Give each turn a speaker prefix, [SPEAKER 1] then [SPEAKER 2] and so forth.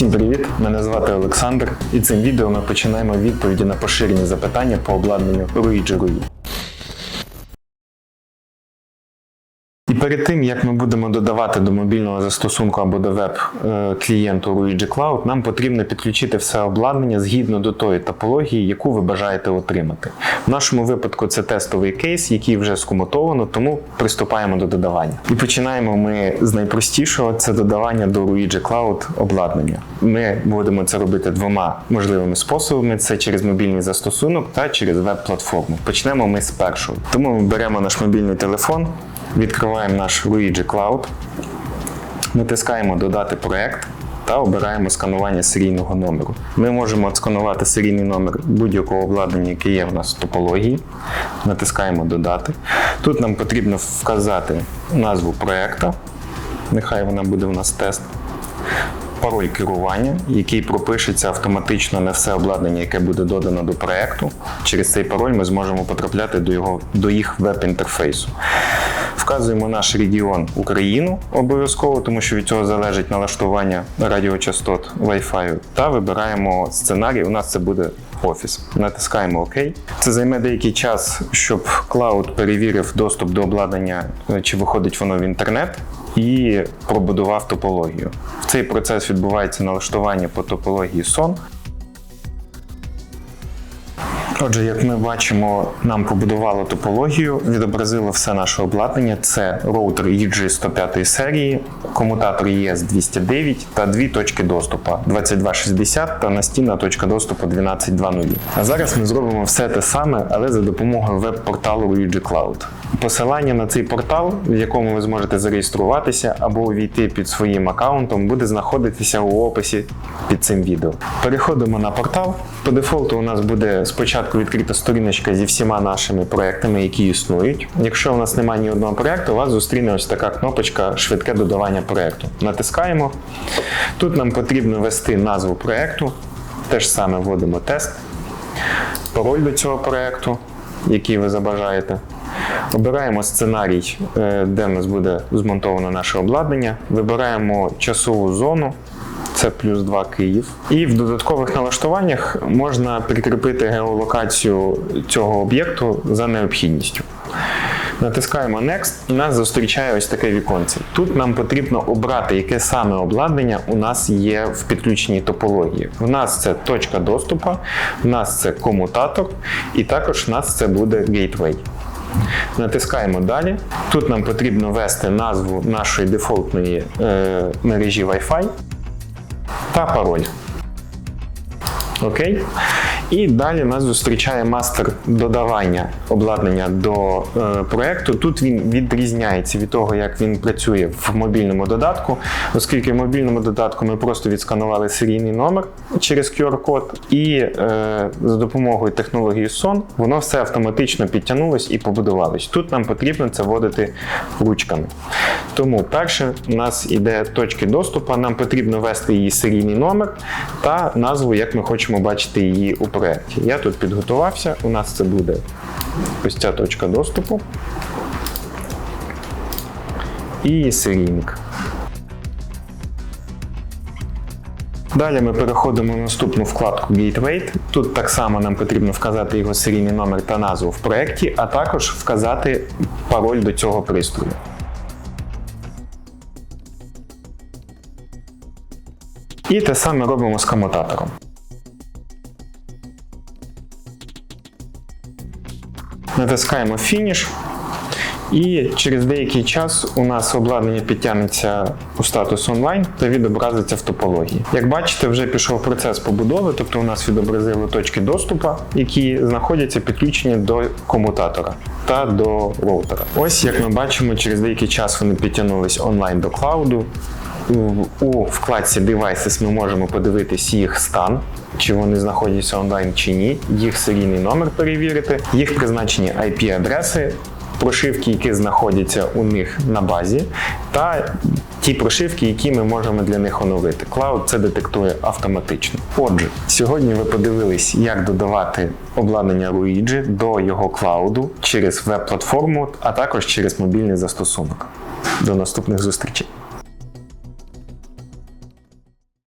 [SPEAKER 1] Всім привіт! Мене звати Олександр, і цим відео ми починаємо відповіді на поширені запитання по обладнанню Руїджі Rui. Перед тим, як ми будемо додавати до мобільного застосунку або до веб-клієнту Ruigi Cloud, нам потрібно підключити все обладнання згідно до тої топології, яку ви бажаєте отримати. В нашому випадку це тестовий кейс, який вже скомутовано, тому приступаємо до додавання. І починаємо ми з найпростішого це додавання до Ruigi Cloud обладнання. Ми будемо це робити двома можливими способами: це через мобільний застосунок та через веб-платформу. Почнемо ми з першого. Тому ми беремо наш мобільний телефон. Відкриваємо наш Luigi Cloud, натискаємо Додати проект та обираємо сканування серійного номеру. Ми можемо сканувати серійний номер будь-якого обладнання, яке є у нас в топології. Натискаємо Додати. Тут нам потрібно вказати назву проекту. Нехай вона буде у нас тест. Пароль керування, який пропишеться автоматично на все обладнання, яке буде додано до проекту. Через цей пароль ми зможемо потрапляти до його до їх веб-інтерфейсу. Вказуємо наш регіон Україну обов'язково, тому що від цього залежить налаштування радіочастот Wi-Fi. Та вибираємо сценарій. У нас це буде офіс. Натискаємо ОК. Це займе деякий час, щоб клауд перевірив доступ до обладнання, чи виходить воно в інтернет. І пробудував топологію. В цей процес відбувається налаштування по топології SON. Отже, як ми бачимо, нам побудувало топологію, відобразило все наше обладнання. Це роутер EG 105 серії, комутатор ES 209 та дві точки доступу 2260 та настінна точка доступу 12.2.0. А зараз ми зробимо все те саме, але за допомогою веб-порталу UG Cloud. Посилання на цей портал, в якому ви зможете зареєструватися або увійти під своїм аккаунтом, буде знаходитися у описі під цим відео. Переходимо на портал. По дефолту у нас буде спочатку відкрита сторіночка зі всіма нашими проектами, які існують. Якщо у нас немає ні одного проекту, у вас зустріне ось така кнопочка Швидке додавання проекту. Натискаємо. Тут нам потрібно ввести назву проекту. Те ж саме вводимо тест, пароль до цього проекту, який ви забажаєте. Обираємо сценарій, е, де в нас буде змонтовано наше обладнання. Вибираємо часову зону. Це плюс 2 Київ. І в додаткових налаштуваннях можна прикріпити геолокацію цього об'єкту за необхідністю. Натискаємо Next нас зустрічає ось таке віконце. Тут нам потрібно обрати, яке саме обладнання у нас є в підключеній топології. В нас це точка доступу, в нас це комутатор, і також в нас це буде Gateway. Натискаємо далі. Тут нам потрібно ввести назву нашої дефолтної е, мережі Wi-Fi та пароль. Окей. І далі нас зустрічає мастер додавання обладнання до е, проєкту. Тут він відрізняється від того, як він працює в мобільному додатку, оскільки в мобільному додатку ми просто відсканували серійний номер через QR-код, і е, за допомогою технології SON воно все автоматично підтягнулось і побудувалось. Тут нам потрібно це вводити ручками. Тому перше у нас іде точки доступу, нам потрібно ввести її серійний номер та назву, як ми хочемо бачити її у проєкті. Я тут підготувався, у нас це буде ось ця точка доступу і серійник. Далі ми переходимо в наступну вкладку Gateway. Тут так само нам потрібно вказати його серійний номер та назву в проєкті, а також вказати пароль до цього пристрою. І те саме робимо з комутатором. Натискаємо фініш. І через деякий час у нас обладнання підтягнеться у статус онлайн та відобразиться в топології. Як бачите, вже пішов процес побудови, тобто у нас відобразили точки доступу, які знаходяться підключені до комутатора та до роутера. Ось як ми бачимо, через деякий час вони підтягнулись онлайн до клауду. У вкладці Devices ми можемо подивитись їх стан, чи вони знаходяться онлайн чи ні, їх серійний номер перевірити, їх призначені IP-адреси, прошивки, які знаходяться у них на базі, та ті прошивки, які ми можемо для них оновити. Клауд це детектує автоматично. Отже, сьогодні ви подивились, як додавати обладнання Luigi до його клауду через веб-платформу, а також через мобільний застосунок. До наступних зустрічей!